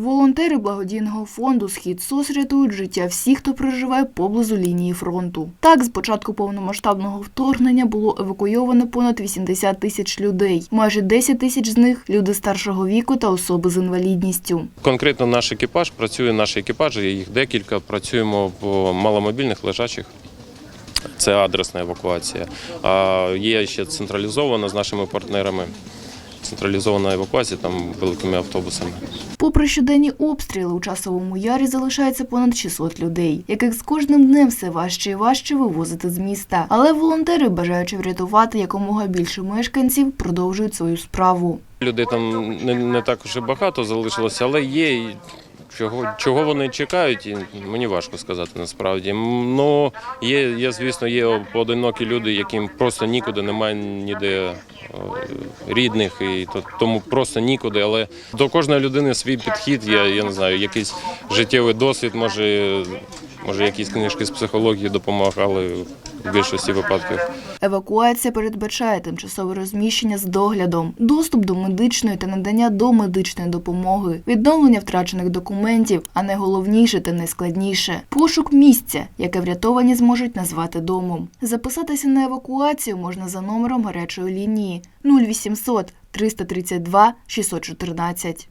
Волонтери благодійного фонду Схід СОС рятують життя всіх, хто проживає поблизу лінії фронту. Так, з початку повномасштабного вторгнення було евакуйовано понад 80 тисяч людей. Майже 10 тисяч з них люди старшого віку та особи з інвалідністю. Конкретно наш екіпаж працює, наші екіпажі, їх декілька. Працюємо по маломобільних лежачих. Це адресна евакуація. А є ще централізована з нашими партнерами. Централізована евакуація там великими автобусами. Попри щоденні обстріли, у часовому ярі залишається понад 600 людей, яких з кожним днем все важче і важче вивозити з міста. Але волонтери, бажаючи врятувати якомога більше мешканців, продовжують свою справу. Людей там не, не так вже багато залишилося, але є. Чого, чого вони чекають, і мені важко сказати насправді. Ну, є, є, звісно, є поодинокі люди, яким просто нікуди, немає ніде е, рідних, і тому просто нікуди. Але до кожної людини свій підхід, я, я не знаю, якийсь життєвий досвід, може, може якісь книжки з психології допомагали в більшості випадків. Евакуація передбачає тимчасове розміщення з доглядом, доступ до медичної та надання домедичної допомоги, відновлення втрачених документів, а найголовніше та найскладніше пошук місця, яке врятовані зможуть назвати домом. Записатися на евакуацію можна за номером гарячої лінії 0800 332 614.